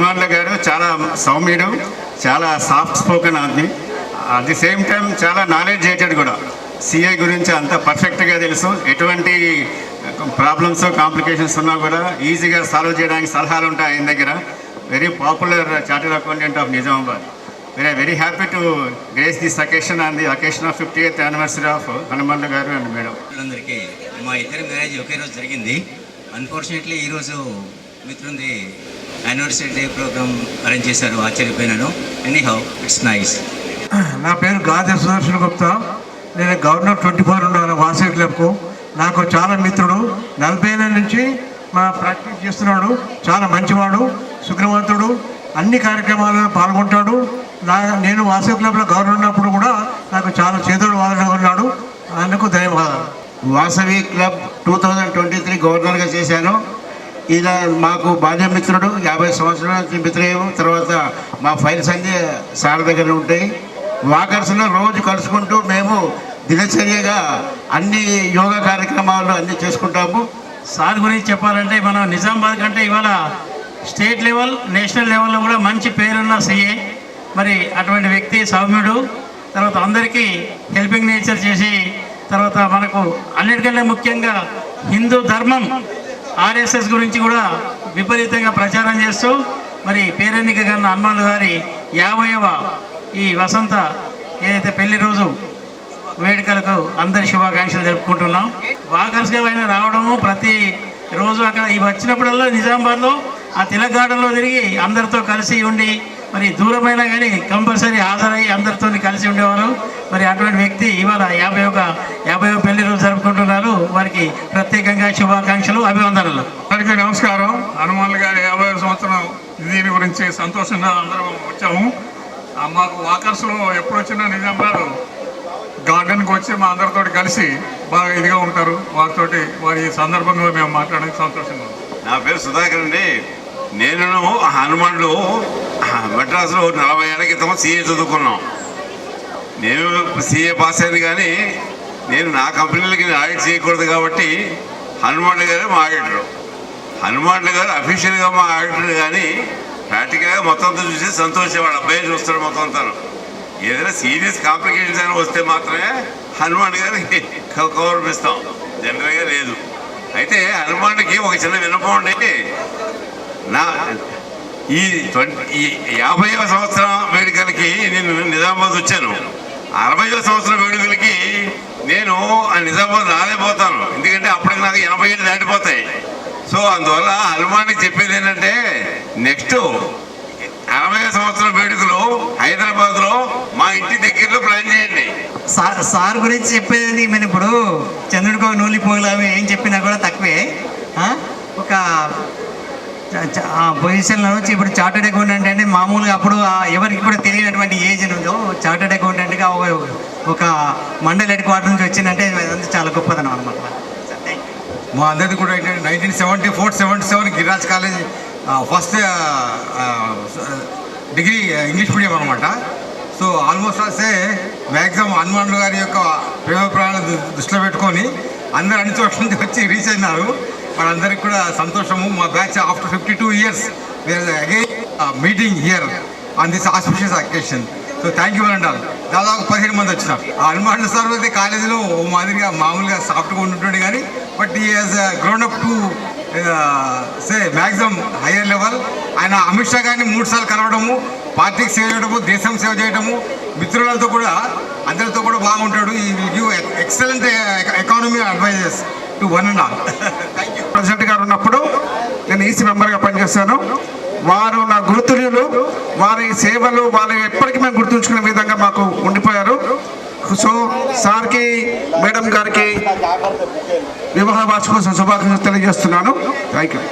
హనుమాన్ల గారు చాలా సౌమ్యుడు చాలా సాఫ్ట్ స్పోకెన్ ఆది అట్ ది సేమ్ టైం చాలా నాలెడ్జ్ ఎయిటెడ్ కూడా. సిఐ గురించి అంత పర్ఫెక్ట్గా తెలుసు. ఎటువంటి uh, ప్రాబ్లమ్స్ కాంప్లికేషన్స్ ఉన్నా కూడా ఈజీగా సాల్వ్ చేయడానికి సలహాలు ఉంటాయి ఆయన దగ్గర. Very popular chartered accountant of Nizamabad very very happy to grace this occasion on the occasion of fifty eighth anniversary of హనుమాన్ల గారు అండ్ మేడం అందరికీ మా ఇద్దరి మ్యారేజ్ ఒకే రోజు జరిగింది. అన్ఫార్చునేట్లీ ఈరోజు మిత్రుంది యానివర్సరీ డే ప్రోగ్రామ్ అరేంజ్ చేశారు ఆశ్చర్యపోయినాను. ఎనీ హౌ ఇట్స్ నైస్ నా పేరు గాదే సుదర్శన్ గుప్తా. నేను గవర్నర్ ట్వంటీ ఫోర్ ఉన్నాను వాసవి క్లబ్కు. నాకు చాలా మిత్రుడు నలభై ఏళ్ళ నుంచి మా ప్రాక్టీస్ చేస్తున్నాడు చాలా మంచివాడు సుగ్రవంతుడు అన్ని కార్యక్రమాల్లో పాల్గొంటాడు. నా నేను వాసవి క్లబ్లో గవర్నర్ ఉన్నప్పుడు కూడా నాకు చాలా చేతుడు వాదన ఉన్నాడు. అందుకు ధన్యవాదాలు. Vasavi club two thousand twenty three గవర్నర్గా చేశాను. ఈయన మాకు బాల్యమిత్రుడు యాభై సంవత్సరాల నుంచి మిత్రయం తర్వాత మా ఫైల్స్ అన్నీ సార్ దగ్గర ఉంటాయి. వాకర్స్లో రోజు కలుసుకుంటూ మేము దినచర్యగా అన్ని యోగా కార్యక్రమాలు అన్నీ చేసుకుంటాము. సార్ గురించి చెప్పాలంటే మనం నిజామాబాద్ కంటే ఇవాళ స్టేట్ లెవెల్ నేషనల్ లెవెల్లో కూడా మంచి పేరున్న సీఏ. మరి అటువంటి వ్యక్తి సౌమ్యుడు. తర్వాత అందరికీ హెల్పింగ్ నేచర్ చేసి తర్వాత మనకు అన్నిటికంటే ముఖ్యంగా హిందూ ధర్మం ఆర్ఎస్ఎస్ గురించి కూడా విపరీతంగా ప్రచారం చేస్తూ మరి పేరెన్నిక గన్న హనుమాన్ గారి యాభైవ ఈ వసంత ఏదైతే పెళ్ళి రోజు వేడుకలకు అందరి శుభాకాంక్షలు జరుపుకుంటున్నాం. వాకర్స్గా ఆయన రావడము ప్రతి రోజు అక్కడ ఇవి వచ్చినప్పుడల్లా నిజామాబాద్లో ఆ తిలక్ గార్డెన్లో తిరిగి అందరితో కలిసి ఉండి మరి దూరమైనా కానీ కంపల్సరీ హాజరై అందరితో కలిసి ఉండేవారు. మరి అటువంటి వ్యక్తి ఇవాళ యాభై ఒక యాభై ఒక పెళ్ళి రోజు జరుపుకుంటున్నారు. వారికి ప్రతి ప్రత్యేకంగా శుభాకాంక్షలు అభివందనలు. అందరికీ నమస్కారం. హనుమాన్ గారి యాభై సంవత్సరం దీని గురించి సంతోషంగా అందరం వచ్చాము. మాకు వాకర్స్లో ఎప్పుడు వచ్చినా నిజామాబాద్ గార్డెన్కి వచ్చి మా అందరితో కలిసి బాగా ఇదిగా ఉంటారు. వారితోటి వారి సందర్భంగా మేము మాట్లాడడానికి సంతోషంగా నా పేరు సుధాకర్ అండి. నేను హనుమాన్లు మెడ్రాస్లో నలభై ఏళ్ళ క్రితం సీఏ చదువుకున్నాం. నేను సీఏ పాస్ అయింది కానీ నేను నా కంపెనీలకి ఆడిట్ చేయకూడదు కాబట్టి హనుమాన్లు గారు మా ఆడిటరు హనుమాన్లు గారు అఫీషియల్గా మా ఆడిటర్ కానీ ప్రాక్టికల్గా మొత్తం అంతా చూసి సంతోషం. వాళ్ళ అబ్బాయి చూస్తాడు మొత్తం అంతా. ఏదైనా సీరియస్ కాంప్లికేషన్స్ అని వస్తే మాత్రమే హనుమాన్ గారికి గౌరవిస్తాం జనరల్గా లేదు. అయితే హనుమాన్కి ఒక చిన్న విన్నపం అండి. నా ఈ ట్వంటీ ఈ యాభైవ సంవత్సరం వేడుకలకి నేను నిజామాబాద్ వచ్చాను. అరవైవ సంవత్సరం వేడుకలకి నేను ఆ నిజామాబాద్ రాలేకపోతాను. సో అందువల్ల హనుమాన్కి చెప్పేది ఏంటంటే నెక్స్ట్ అరవై సంవత్సరం వేడుకలు హైదరాబాద్లో మా ఇంటి దగ్గరలో ప్లాన్ చేయండి. సార్ సార్ గురించి చెప్పేది మేము ఇప్పుడు? చంద్రుడికో నూలి పోగులు ఏం చెప్పినా కూడా తక్కువే ఒక ఆ పొజిషన్లో వచ్చి ఇప్పుడు చార్టెడ్ అకౌంటెంట్ అంటే మామూలుగా అప్పుడు ఎవరికి కూడా తెలియనటువంటి ఏజ్ ఉందో చార్టెడ్ అకౌంటెంట్గా ఒక ఒక మండల్ హెడ్ క్వార్టర్ నుంచి వచ్చిందంటే చాలా గొప్పదనం అనమాట మా అందరిది కూడా ఏంటంటే nineteen seventy four seventy seven Giriraj college first degree English medium అనమాట సో ఆల్మోస్ట్ వస్తే మ్యాక్సిమం హనుమాన్లు గారి యొక్క ప్రేమ ప్రాణాలను దృ- దృష్టిలో పెట్టుకొని అందరు అన్ని చోట్ల నుంచి వచ్చి రీచ్ అయినారు. వాళ్ళందరికీ కూడా సంతోషము. మా batch after fifty two years again meeting here on this auspicious occasion so thank you అంటారు దాదాపు పదిహేను మంది వచ్చినారు. ఆ హనుమాన్ సార్ అయితే కాలేజీలో ఓ మాదిరిగా మామూలుగా సాఫ్ట్గా ఉంటుండే కానీ బట్ ఈ as ground up to say maximum higher level ఆయన అమిత్ షా గారిని మూడు సార్లు కలవడము పార్టీకి సేవ చేయడము దేశం సేవ చేయడము మిత్రులతో కూడా అందరితో కూడా బాగుంటాడు. ఈ will give excellent economy advises to one and all thank you president గారు ఉన్నప్పుడు నేను ఈసీ మెంబర్గా పనిచేశాను. వారు నా గురుతులు వారి సేవలు వాళ్ళు ఎప్పటికీ మేము గుర్తుంచుకునే విధంగా మాకు ఉండిపోయారు. సో సార్కి మేడం గారికి వివాహ వార్షికోత్సవ శుభాకాంక్షలు తెలియజేస్తున్నాను. Thank you